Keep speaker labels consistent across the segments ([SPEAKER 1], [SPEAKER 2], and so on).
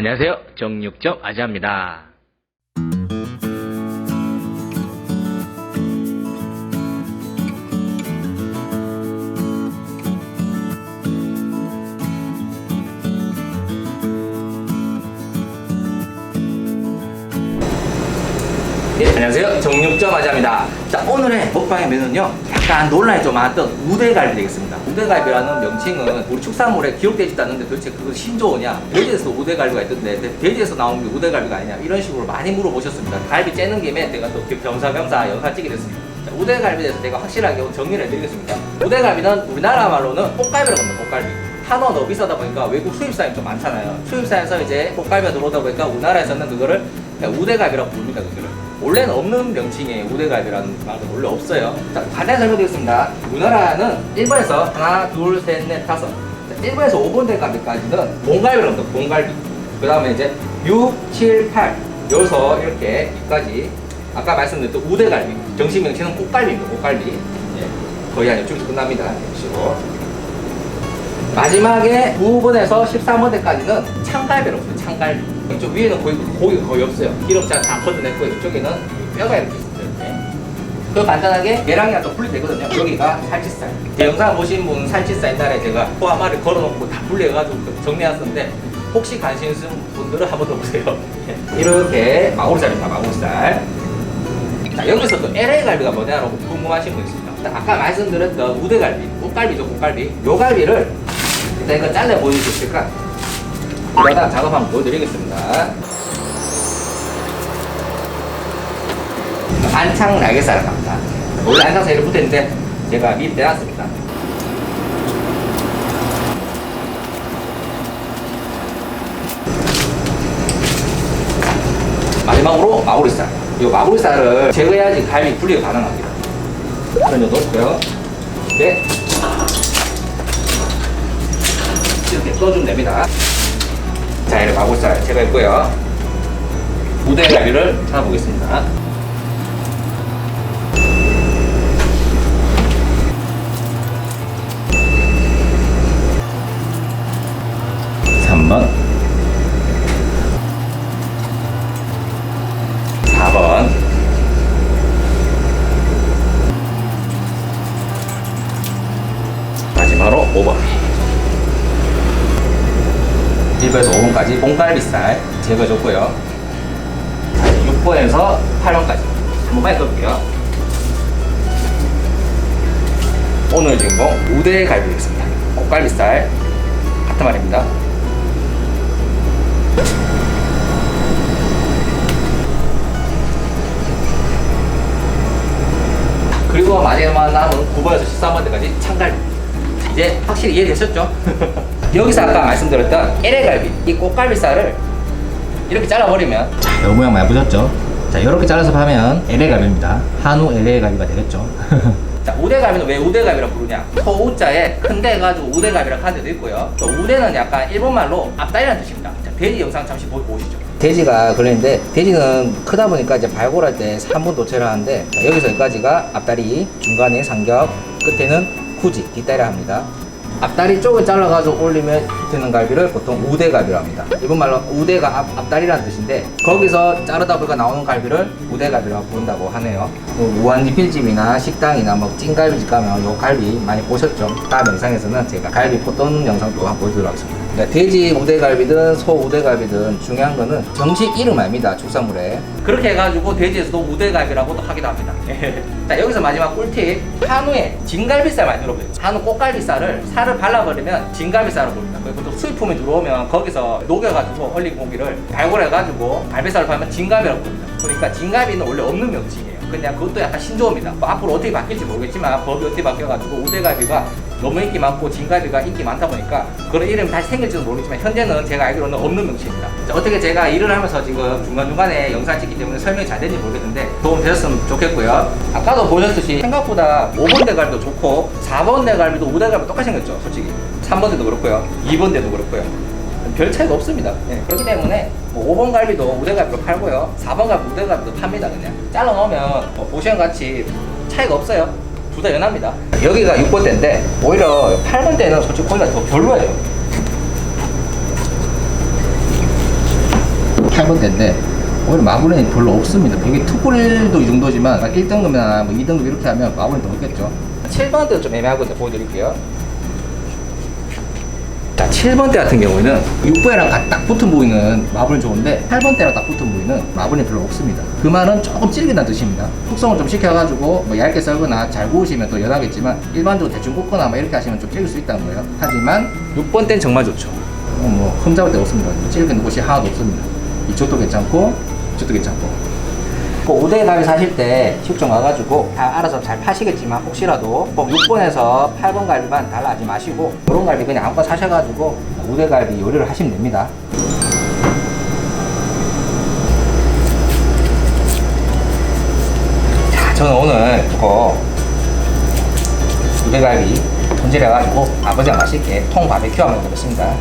[SPEAKER 1] 안녕하세요. 정육점 아지입니다 네, 안녕하세요. 정육점 아자입니다. 자, 오늘의 먹방의 메뉴는요, 약간 논란이 좀 많았던 우대갈비 되겠습니다. 우대갈비라는 명칭은 우리 축산물에 기록되지도 않는데 도대체 그거 신조어냐? 돼지에서 우대갈비가 있던데 돼- 돼지에서 나온 게 우대갈비가 아니냐? 이런 식으로 많이 물어보셨습니다. 갈비 째는 김에 제가 또 겸사겸사 영상 찍게 됐습니다. 자, 우대갈비에 대해서 제가 확실하게 정리를 해드리겠습니다. 우대갈비는 우리나라 말로는 꽃갈비라고 합니다, 꽃갈비. 한원 너무 비싸다 보니까 외국 수입사이 좀 많잖아요. 수입사에서 이제 꽃갈비가 들어오다 보니까 우리나라에서는 그거를 우대갈비라고 부릅니다. 그거를. 원래는 없는 명칭이에요. 우대갈비라는 말은 원래 없어요. 자, 간단히 설명드리겠습니다. 우리나라는 1번에서 하나, 둘, 셋, 넷, 다섯. 자, 1번에서 5번 대까지는 봉갈비라고 합니다. 봉갈비. 그 다음에 이제 6, 7, 8. 여기서 이렇게 여기까지 아까 말씀드렸던 우대갈비. 정식 명칭은 꽃갈비입니다. 꽃갈비. 예. 거의 한 이쪽에서 끝납니다. 식으로. 마지막에 9번에서 13번 대까지는 창갈비라고 써요. 창갈비. 이쪽 위에는 거의 고기가 거의 없어요. 기름자 다 걷어냈고 이쪽에는 뼈가 이렇게 있어요. 그 간단하게 계량이랑 좀 분리되거든요. 여기가 살치살. 제 영상 보신 분 살치살 옛날에 제가 포함알을 걸어놓고 다 분리해가지고 그 정리해놨었는데 혹시 관심 있으신 분들은 한번 더 보세요. 이렇게 마구리살입니다. 마구리살. 자 여기서 또 LA 갈비가 뭐냐라고 궁금하신 분 있습니다. 아까 말씀드렸던 우대갈비, 꽃갈비죠, 꽃갈비. 요 갈비를 일단 이거 잘라 있을까? 이러다 작업 한번 보여드리겠습니다. 안창 날개살을 갑니다. 원래 안창살이 이렇게 붙어있는데 제가 미리 떼놨습니다. 마지막으로 마구리살. 이 마구리살을 제거해야지 갈비 분리가 가능합니다. 그런 정도 넣고요. 네. 이렇게 떠주면 됩니다. 자, 이렇게 마구살 제거했고요. 우대갈비를 찾아보겠습니다. 삼번 4번 마지막으로 5번 1번에서 5번까지 봉갈비살 제거해줬고요 6번에서 8번까지 한 번만 해볼게요 오늘 주인공 우대 갈비 되겠습니다 꽃갈비살 같은 말입니다 그리고 마지막 남은 9번에서 13번까지 창갈비. 이제 확실히 이해되셨죠? 여기서 아까 말씀드렸던 LA갈비, 이 꽃갈비살을 이렇게 잘라버리면 자, 요 모양 많이 보셨죠? 자, 이렇게 잘라서 파면 LA갈비입니다. 한우 LA갈비가 되겠죠? 자, 우대갈비는 왜 우대갈비라고 부르냐? 소우자에 큰데 해가지고 우대갈비라고 하는 데도 있고요. 또 우대는 약간 일본말로 앞다리라는 뜻입니다. 자, 돼지 영상 잠시 보- 보시죠. 돼지가 걸리는데 돼지는 크다 보니까 이제 발골할 때 3분 도체를 하는데 자, 여기서 여기까지가 앞다리, 중간에 삼겹, 끝에는 후지, 뒷다리를 합니다. 앞다리 쪽을 잘라가지고 올리면 붙는 갈비를 보통 우대 갈비라고 합니다. 일본말로 우대가 앞, 앞다리라는 뜻인데 거기서 자르다 보니까 나오는 갈비를 우대 갈비라고 부른다고 하네요. 뭐 무한리필집이나 식당이나 뭐 찐갈비집 가면 요 갈비 많이 보셨죠? 다음 영상에서는 제가 갈비 포떤 영상도 한번 보여드리도록 하겠습니다. 그러니까 돼지 우대갈비든 소 우대갈비든 중요한 거는 정식 이름 아닙니다. 축산물에. 그렇게 해가지고 돼지에서도 우대갈비라고도 하기도 합니다. 자 여기서 마지막 꿀팁 한우에 진갈비살 많이 들어보세요. 한우 꽃갈비살을 살을 발라버리면 진갈비살을. 그리고 또 수입품이 들어오면 거기서 녹여가지고 얼린 고기를 발골해가지고 갈비살을 팔면 진갈비라고 부릅니다. 그러니까 진갈비는 원래 없는 명칭이에요. 그냥 그것도 약간 신조어입니다. 뭐 앞으로 어떻게 바뀔지 모르겠지만 법이 어떻게 바뀌어가지고 우대갈비가 너무 인기 많고 진갈비가 인기 많다 보니까 그런 이름이 다시 생길지도 모르겠지만 현재는 제가 알기로는 없는 명칭입니다. 자, 어떻게 제가 일을 하면서 지금 중간중간에 영상 찍기 때문에 설명이 잘 되는지 모르겠는데 도움 되셨으면 좋겠고요. 아까도 보셨듯이 생각보다 5번 대갈비도 좋고 4번 대갈비도 5대갈비 똑같이 생겼죠 솔직히 3번 대도 그렇고요 2번 대도 그렇고요 별 차이가 없습니다. 네, 그렇기 때문에 뭐 5번 갈비도 우대갈비로 팔고요. 4번 갈비 우대갈비도 팝니다. 그냥 잘라 놓으면 뭐 보시는 같이 차이가 없어요. 둘 다 연합니다. 여기가 6번 대인데 오히려 8번 대는 솔직히 거기가 더 별로예요. 8번대인데 오히려 마블링이 별로 없습니다. 이게 투뿔도 이 정도지만 1등급이나 뭐 2등급 이렇게 하면 마블링 더 없겠죠. 7번대도 좀 애매하거든요. 보여드릴게요. 자, 7번 대 같은 경우에는 6번이랑 딱 붙은 부위는 마블은 좋은데 8번 대랑 딱 붙은 부위는 마블이 별로 없습니다. 그 말은 조금 질긴다는 뜻입니다. 숙성을 좀 시켜가지고 뭐 얇게 썰거나 잘 구우시면 더 연하겠지만 일반적으로 대충 굽거나 뭐 이렇게 하시면 좀 질길 수 있다는 거예요. 하지만 6번 대는 정말 좋죠. 어, 뭐 흠잡을 데 없습니다. 질긴 곳이 하나도 없습니다. 이쪽도 괜찮고 이쪽도 괜찮고 그 5대 가위 사실 때 식종 와가지고 다 알아서 잘 파시겠지만 혹시라도 꼭 6번에서 8번 갈비만 달라하지 마시고 그런 갈비 그냥 아무거나 사셔가지고 5대 갈비 요리를 하시면 됩니다. 자, 저는 오늘 그거 5대 갈비 손질해가지고 아버지랑 맛있게 통 바베큐 하면 되겠습니다.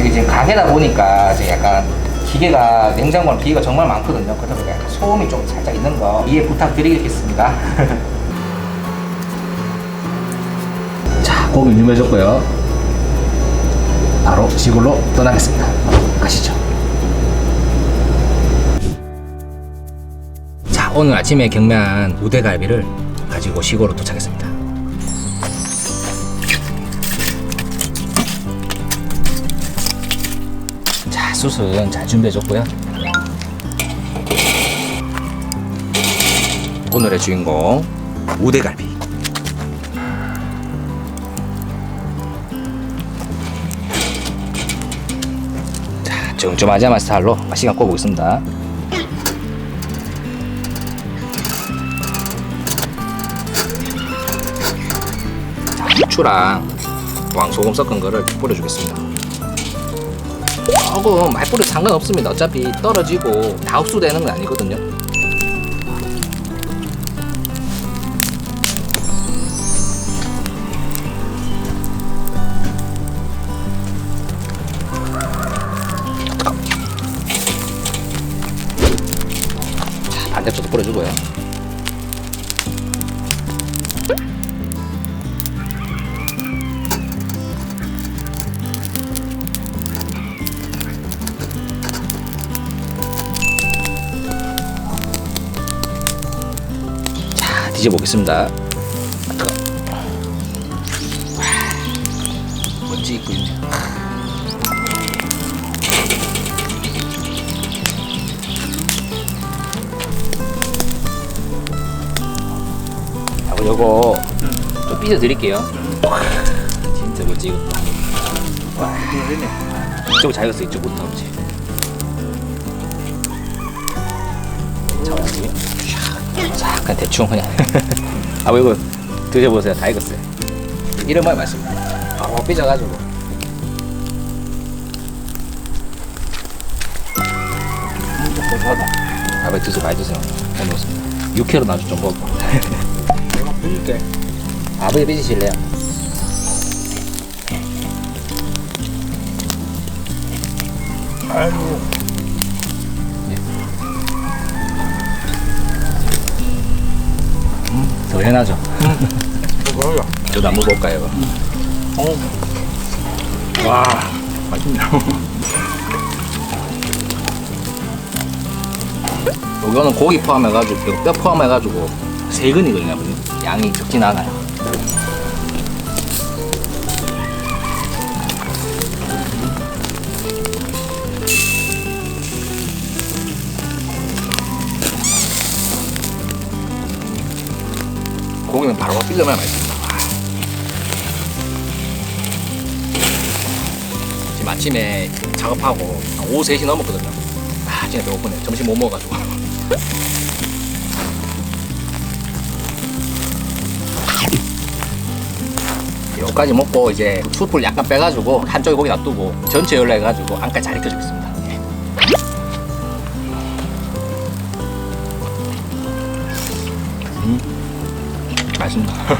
[SPEAKER 1] 이게 지금 가게다 보니까 이제 약간 기계가 냉장고랑 기계가 정말 많거든요. 그래서 약간 소음이 좀 살짝 있는 거 이해 부탁드리겠습니다. 자, 고기 유명해졌고요. 바로 시골로 떠나겠습니다. 가시죠. 자, 오늘 아침에 경매한 우대갈비를 가지고 시골로 도착했습니다. 자, 숯은 잘 준비해줬고요. 오늘의 주인공 우대갈비. 자, 쫌쫌하자만 스타일로 맛있게 구워 보겠습니다. 자, 후추랑 왕소금 섞은 거를 뿌려주겠습니다. 조금 뿌려도 상관없습니다. 어차피 떨어지고 다 흡수되는 건 아니거든요. 뒤져보겠습니다. 아, 먼지 있고 있네. 자, 그럼 요거 좀 삐져 드릴게요. 와, 진짜 멋지 익었다. 와, 이쪽 잘 익었어, 이쪽부터. 자, 여기. 자, 약간 대충 그냥. 아, 뭐 이거 드셔보세요. 다 익었어요. 이런 말 맞습니다. 아, 삐져가지고. 아, 왜 드세요? 많이 드세요. 오늘 6kg 나주 좀 먹어.
[SPEAKER 2] 내가 보니까
[SPEAKER 1] 아버지 삐지실래요?
[SPEAKER 2] 아이고
[SPEAKER 1] 더 연하죠?
[SPEAKER 2] 그거야
[SPEAKER 1] 저도 한번 볼까요?
[SPEAKER 2] 어. 와 맛있네
[SPEAKER 1] 이거는 고기 포함해가지고 뼈 포함해가지고 세 근이거든요 아버님 양이 적진 않아요 고기는 바로 삐져만 맛있습니다. 와. 지금 아침에 작업하고 한 오후 3시 넘었거든요. 아 진짜 배고프네 점심 못 먹어가지고. 여기까지 먹고 이제 숯불 약간 빼가지고 한쪽에 고기 놔두고 전체 열려가지고 안까지 잘 익혀주겠습니다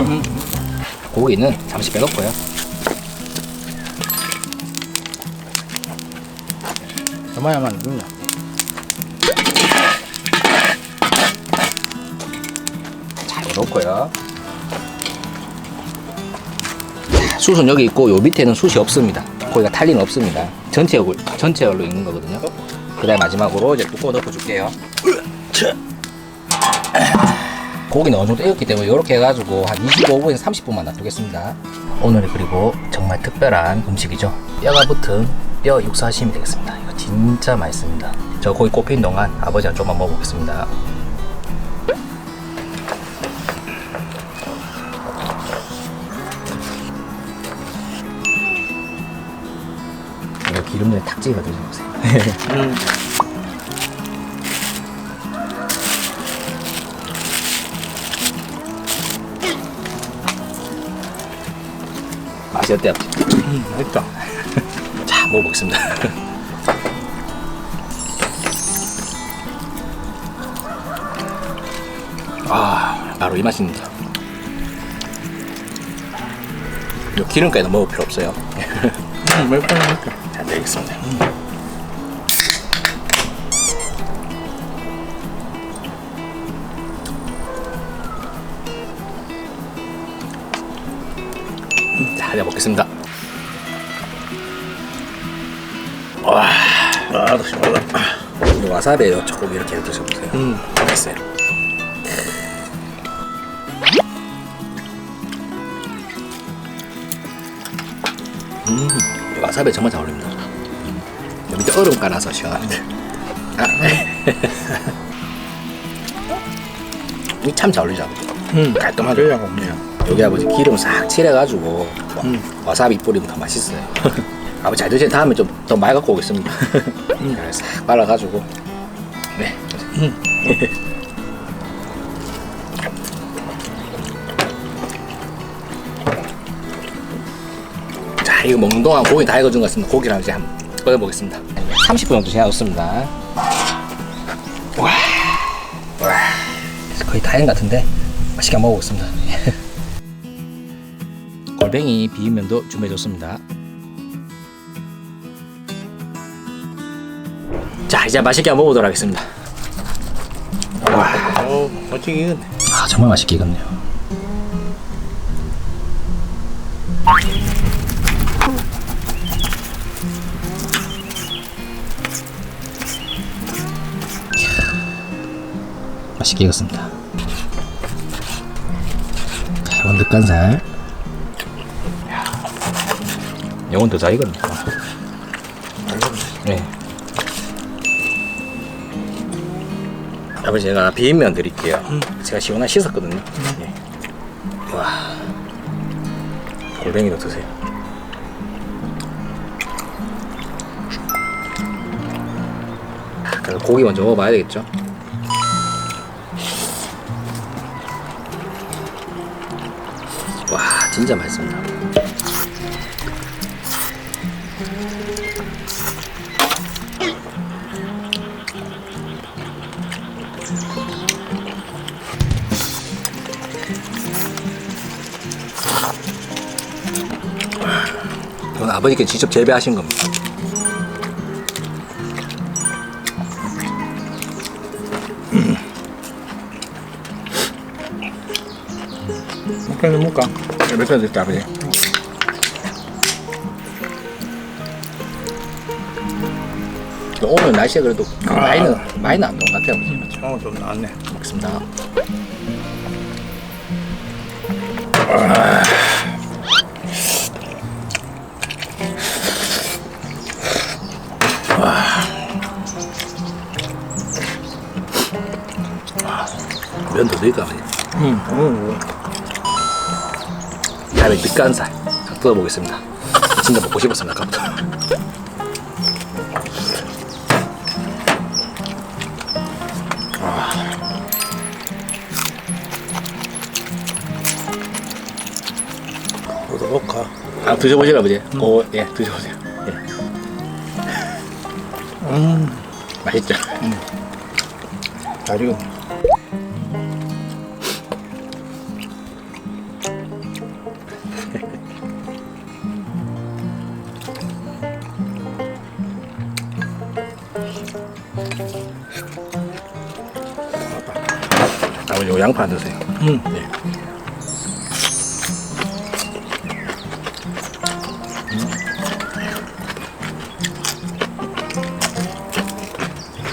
[SPEAKER 1] 음. 고기는 잠시 빼놓고요
[SPEAKER 2] 저만야만 누냐
[SPEAKER 1] 잘 넣고요. 자, 숯은 여기 있고 요 밑에는 숯이 없습니다. 고기가 탈리는 없습니다. 전체 얼 전체 얼로 익는 거거든요. 그다음 마지막으로 이제 뚜껑 덮어줄게요. 고기는 어느 정도 익었기 때문에 이렇게 해가지고 한 25분에서 30분만 놔두겠습니다. 오늘이 그리고 정말 특별한 음식이죠. 뼈가 붙은 뼈 육수하시면 되겠습니다. 이거 진짜 맛있습니다. 저 고기 꼽힌 동안 아버지랑 좀만 먹어보겠습니다. 이거 기름에 탁 찍어 드셔보세요. 맛이 어때요?
[SPEAKER 2] 음, 맛있다.
[SPEAKER 1] 자, 먹어보겠습니다. 아, 바로 이 맛입니다. 이 기름까지 먹을 필요 없어요.
[SPEAKER 2] 음, 맛있다, 맛있다.
[SPEAKER 1] 잘 되겠습니다. 자, 이제 먹겠습니다. 와,
[SPEAKER 2] 아, 시원하다.
[SPEAKER 1] 이 와사비에요. 조금 이렇게 드셔보세요.
[SPEAKER 2] 음.
[SPEAKER 1] 맛있어요. 음, 이 와사비 정말 잘 어울립니다. 여기 밑에 얼음 깔아서 시원합니다. 아, 이참 잘 어울리죠.
[SPEAKER 2] 음,
[SPEAKER 1] 깔끔하죠.
[SPEAKER 2] 없네요.
[SPEAKER 1] 여기 아버지 기름 싹 칠해가지고
[SPEAKER 2] 음.
[SPEAKER 1] 와사비 뿌리면 더 맛있어요. 아버지 잘 드세요. 다음에 좀 더 많이 갖고 오겠습니다. 음. 싹 발라가지고 네. 자 이거 먹는 동안 고기 다 익어준 것 같습니다. 고기랑 이제 한번 끓여보겠습니다. 30분 정도 지나졌습니다. 와, 와, 거의 다 익은 것 같은데 맛있게 먹어보겠습니다. 골뱅이 비빔면도 준비해줬습니다. 자 이제 맛있게 한번 먹어보도록 하겠습니다. 와,
[SPEAKER 2] 어, 멋지게 익었네.
[SPEAKER 1] 아 정말 맛있게 익었네요. 맛있게 익었습니다. 늑간살. 이건 더잘 익었네. 네. 아버지 제가 비빔면 드릴게요. 제가 시원하게 씻었거든요. 예. 와, 골뱅이도 드세요. 그래서 고기 먼저 먹어봐야 되겠죠? 와, 진짜 맛있습니다. 아버지께 직접 재배하신 겁니다.
[SPEAKER 2] 먹까? 몇편 됐다, 아버지?
[SPEAKER 1] 오늘 날씨가 그래도 많이는 많이는 안 더운 것 같아요. 아버지.
[SPEAKER 2] 어, 좀 나왔네.
[SPEAKER 1] 먹겠습니다. 면도 아버지?
[SPEAKER 2] 음, 음,
[SPEAKER 1] 다음에 늑간살 딱 뜯어보겠습니다. 진짜 먹고 싶었습니다. 아까부터.
[SPEAKER 2] 이거 먹까?
[SPEAKER 1] 아 드셔보시라 아버지. 오, 예, 드셔보세요. 예,
[SPEAKER 2] 음,
[SPEAKER 1] 맛있죠?
[SPEAKER 2] 잘 익었네.
[SPEAKER 1] 요 양파 안 드세요.
[SPEAKER 2] 음.
[SPEAKER 1] 예.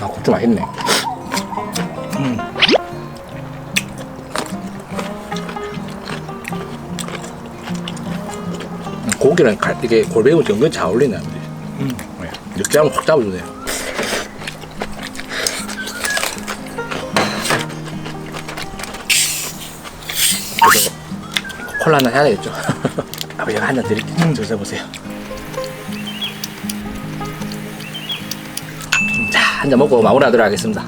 [SPEAKER 1] 아, 고추 맛있네. 음. 고기랑 갈, 이게 골뱅이 은근잘 어울리네. 음. 네. 예. 육즙을 확 잡아주네요. 콜라 한잔 해야 되겠죠. 아버지 한잔 드릴게요. 드셔보세요. 자, 한 잔 먹고 마무리하도록 하겠습니다.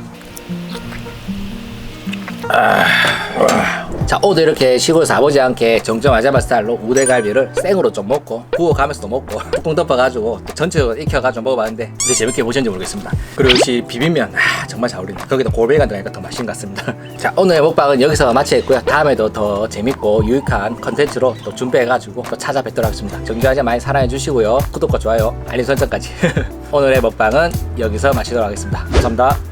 [SPEAKER 1] 아, 자, 오늘 이렇게 시골에서 아버지 함께 정점 아자마 스타일로 우대갈비를 생으로 좀 먹고 구워가면서도 먹고 뚜껑 덮어가지고 또 전체적으로 익혀가지고 먹어봤는데 이제 재밌게 보셨는지 모르겠습니다. 그리고 역시 비빔면 아, 정말 잘 어울리네. 거기다 골뱅이가 들어가니까 더 맛있는 것 같습니다. 자, 오늘의 먹방은 여기서 마치겠고요. 다음에도 더 재밌고 유익한 컨텐츠로 또 준비해가지고 또 찾아뵙도록 하겠습니다. 정주하자 많이 사랑해주시고요. 구독과 좋아요, 알림 설정까지. 오늘의 먹방은 여기서 마치도록 하겠습니다. 감사합니다.